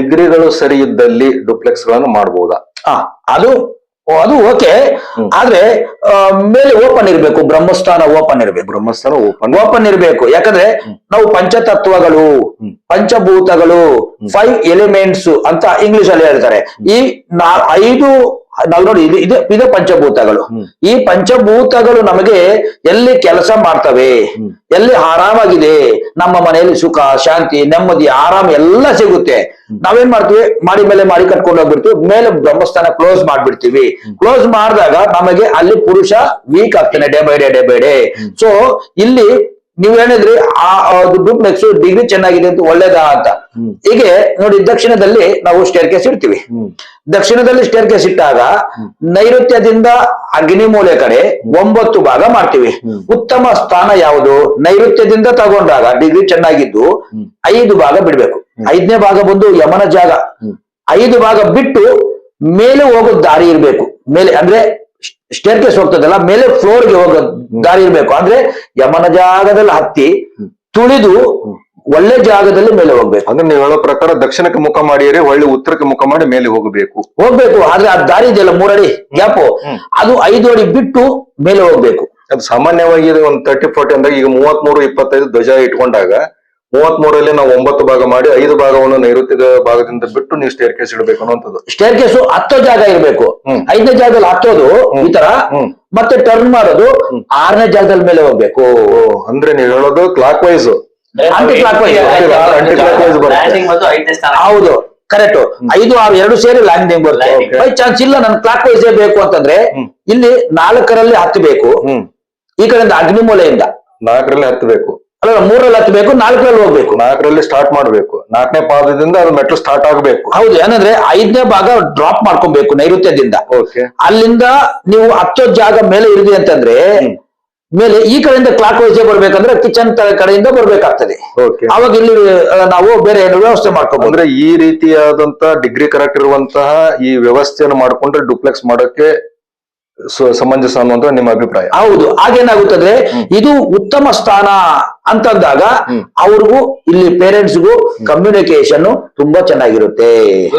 ಡಿಗ್ರಿಗಳು ಸರಿ ಇದ್ದಲ್ಲಿ ಡುಪ್ಲೆಕ್ಸ್ಗಳನ್ನು ಮಾಡಬಹುದಾ ಆ, ಅದು ಅದು ಓಕೆ. ಆದ್ರೆ ಮೇಲೆ ಓಪನ್ ಇರಬೇಕು ಬ್ರಹ್ಮಸ್ಥಾನ ಓಪನ್ ಇರಬೇಕು. ಬ್ರಹ್ಮಸ್ಥಾನ ಓಪನ್ ಓಪನ್ ಇರಬೇಕು. ಯಾಕಂದ್ರೆ ನಾವು ಪಂಚತತ್ವಗಳು. ಪಂಚಭೂತಗಳು ಫೈವ್ ಎಲಿಮೆಂಟ್ಸ್ ಅಂತ ಇಂಗ್ಲಿಷ್ ಅಲ್ಲಿ ಹೇಳ್ತಾರೆ. ಈ ಐದು ನಾವು ನೋಡಿ ಇದು ಇದು ಇದು ಪಂಚಭೂತಗಳು. ಈ ಪಂಚಭೂತಗಳು ನಮಗೆ ಎಲ್ಲಿ ಕೆಲಸ ಮಾಡ್ತವೆ. ಎಲ್ಲಿ ಆರಾಮಾಗಿದೆ ನಮ್ಮ ಮನೆಯಲ್ಲಿ ಸುಖ ಶಾಂತಿ ನೆಮ್ಮದಿ ಆರಾಮ ಎಲ್ಲ ಸಿಗುತ್ತೆ. ನಾವೇನ್ ಮಾಡ್ತೀವಿ? ಮಾಡಿ ಮೇಲೆ ಮಾಡಿ ಕಟ್ಕೊಂಡು ಹೋಗ್ಬಿಡ್ತೀವಿ ಮೇಲೆ ಬ್ರಹ್ಮಸ್ಥಾನ ಕ್ಲೋಸ್ ಮಾಡ್ಬಿಡ್ತೀವಿ. ಕ್ಲೋಸ್ ಮಾಡಿದಾಗ ನಮಗೆ ಅಲ್ಲಿ ಪುರುಷ ವೀಕ್ ಆಗ್ತಾನೆ day by day day by day so ಇಲ್ಲಿ ನೀವ್ ಹೇಳಿದ್ರಿ ಆ ಡೂಪ್ಲೆಕ್ಸ್ ಡಿಗ್ರಿ ಚೆನ್ನಾಗಿದೆ ಅಂತ ಒಳ್ಳೇದಾ ಅಂತ. ಹೀಗೆ ನೋಡಿ ದಕ್ಷಿಣದಲ್ಲಿ ನಾವು ಸ್ಟೇರ್ ಕೇಸ್ ಇಡ್ತೀವಿ ದಕ್ಷಿಣದಲ್ಲಿ ಸ್ಟೇರ್ ಕೇಸ್ ಇಟ್ಟಾಗ ನೈಋತ್ಯದಿಂದ ಅಗ್ನಿಮೂಲೆ ಕಡೆ ಒಂಬತ್ತು ಭಾಗ ಮಾಡ್ತೀವಿ. ಉತ್ತಮ ಸ್ಥಾನ ಯಾವುದು? ನೈಋತ್ಯದಿಂದ ತಗೊಂಡಾಗ ಡಿಗ್ರಿ ಚೆನ್ನಾಗಿದ್ದು ಐದು ಭಾಗ ಬಿಡ್ಬೇಕು. ಐದನೇ ಭಾಗ ಬಂದು ಯಮನ ಜಾಗ. ಐದು ಭಾಗ ಬಿಟ್ಟು ಮೇಲೆ ಹೋಗೋ ದಾರಿ ಇರ್ಬೇಕು. ಮೇಲೆ ಅಂದ್ರೆ ಸ್ಟೇರ್ ಕೇಸ್ ಹೋಗ್ತದಲ್ಲ ಮೇಲೆ ಫ್ಲೋರ್ಗೆ ಹೋಗೋ ದಾರಿ ಇರ್ಬೇಕು. ಅಂದ್ರೆ ಯಮನ ಜಾಗದಲ್ಲಿ ಹತ್ತಿ ತುಳಿದು ಒಳ್ಳೆ ಜಾಗದಲ್ಲಿ ಮೇಲೆ ಹೋಗ್ಬೇಕು. ಅಂದ್ರೆ ನೀವು ಹೇಳೋ ಪ್ರಕಾರ ದಕ್ಷಿಣಕ್ಕೆ ಮುಖ ಮಾಡಿಯರೆ ಒಳ್ಳೆ ಉತ್ತರಕ್ಕೆ ಮುಖ ಮಾಡಿ ಮೇಲೆ ಹೋಗಬೇಕು. ಹೋಗ್ಬೇಕು. ಆದ್ರೆ ಆ ದಾರಿ ಇದೆಯಲ್ಲ ಮೂರಡಿ ಗ್ಯಾಪ್. ಅದು ಐದು ಅಡಿ ಬಿಟ್ಟು ಮೇಲೆ ಹೋಗ್ಬೇಕು. ಅದು ಸಾಮಾನ್ಯವಾಗಿ ಇದು ಒಂದು ತರ್ಟಿ ಫೋರ್ಟಿ ಅಂದಾಗ ಈಗ ಮೂವತ್ಮೂರು ಇಪ್ಪತ್ತೈದು ಧ್ವಜ ಇಟ್ಕೊಂಡಾಗ ಮೂವತ್ತ್ ಮೂರಲ್ಲಿ ನಾವು ಒಂಬತ್ತು ಭಾಗ ಮಾಡಿ ಐದು ಭಾಗವನ್ನು ನೈಋತ್ಯದ ಭಾಗದಿಂದ ಬಿಟ್ಟು ನೀವು ಸ್ಟೇರ್ ಕೇಸ್ ಇಡಬೇಕು ಅನ್ನೋದು ಸ್ಟೇರ್ ಕೇಸ್ ಹತ್ತೋ ಜಾಗ ಇರಬೇಕು. ಹ್ಮ್. ಐದನೇ ಜಾಗದಲ್ಲಿ ಹತ್ತೋದು ಈ ತರ. ಹ್ಮ್. ಮತ್ತೆ ಟರ್ನ್ ಮಾಡೋದು ಆರನೇ ಜಾಗದಲ್ಲಿ ಮೇಲೆ ಹೋಗ್ಬೇಕು. ಓ, ಅಂದ್ರೆ ನೀವು ಹೇಳೋದು ಕ್ಲಾಕ್ ವೈಸ್. ಲ್ಯಾಂಡಿಂಗ್ ಸ್ಥಾನ ಹೌದು ಕರೆಕ್ಟ್ ಐದು ಆರು ಎರಡು ಸೇರಿ ಲ್ಯಾಂಡಿಂಗ್ ಬರುತ್ತೆ. ಬೈ ಚಾನ್ಸ್ ಇಲ್ಲ ನನ್ ಕ್ಲಾಕ್ ವೈಸ್ ಬೇಕು ಅಂತಂದ್ರೆ ಇಲ್ಲಿ ನಾಲ್ಕರಲ್ಲಿ ಹತ್ತಬೇಕು. ಹ್ಮ್. ಈ ಕಡೆಯಿಂದ ಅಗ್ನಿಮೂಲೆಯಿಂದ. ನಾಲ್ಕರಲ್ಲಿ ಹತ್ತಬೇಕು. ಅಲ್ಲ ಮೂರಲ್ಲಿ ಹತ್ತಬೇಕು ನಾಲ್ಕರಲ್ಲಿ ಹೋಗ್ಬೇಕು. ನಾಲ್ಕರಲ್ಲಿ ಸ್ಟಾರ್ಟ್ ಮಾಡ್ಬೇಕು. ನಾಲ್ಕನೇ ಪಾದದಿಂದ ಅದು ಮೆಟ್ಲು ಸ್ಟಾರ್ಟ್ ಆಗ್ಬೇಕು. ಹೌದು ಏನಂದ್ರೆ ಐದನೇ ಭಾಗ ಡ್ರಾಪ್ ಮಾಡ್ಕೊಬೇಕು ನೈಋತ್ಯದಿಂದ. ಓಕೆ ಅಲ್ಲಿಂದ ನೀವು ಹತ್ತೋ ಜಾಗ ಮೇಲೆ ಇರಿದೆ ಅಂತಂದ್ರೆ ಮೇಲೆ ಈ ಕಡೆಯಿಂದ ಕ್ಲಾಕ್ ವೈಸ್ ಬರ್ಬೇಕಂದ್ರೆ ಕಿಚನ್ ಕಡೆಯಿಂದ ಬರ್ಬೇಕಾಗ್ತದೆ. ಓಕೆ ಅವಾಗ ಇಲ್ಲಿ ನಾವು ಬೇರೆ ಏನು ವ್ಯವಸ್ಥೆ ಮಾಡ್ಕೋಬಹುದು ಅಂದ್ರೆ ಈ ರೀತಿಯಾದಂತಹ ಡಿಗ್ರಿ ಕರೆಕ್ಟ್ ಇರುವಂತಹ ಈ ವ್ಯವಸ್ಥೆಯನ್ನು ಮಾಡ್ಕೊಂಡ್ರೆ ಡುಪ್ಲೆಕ್ಸ್ ಮಾಡೋಕೆ ಸಮಂಜಸ ಅನ್ನುವಂತ ನಿಮ್ಮ ಅಭಿಪ್ರಾಯ. ಹೌದು. ಹಾಗೇನಾಗುತ್ತದೆ ಇದು ಉತ್ತಮ ಸ್ಥಾನ ಅಂತಂದಾಗ ಅವ್ರಿಗೂ ಇಲ್ಲಿ ಪೇರೆಂಟ್ಸ್ಗೂ ಕಮ್ಯುನಿಕೇಶನ್ ತುಂಬಾ ಚೆನ್ನಾಗಿರುತ್ತೆ.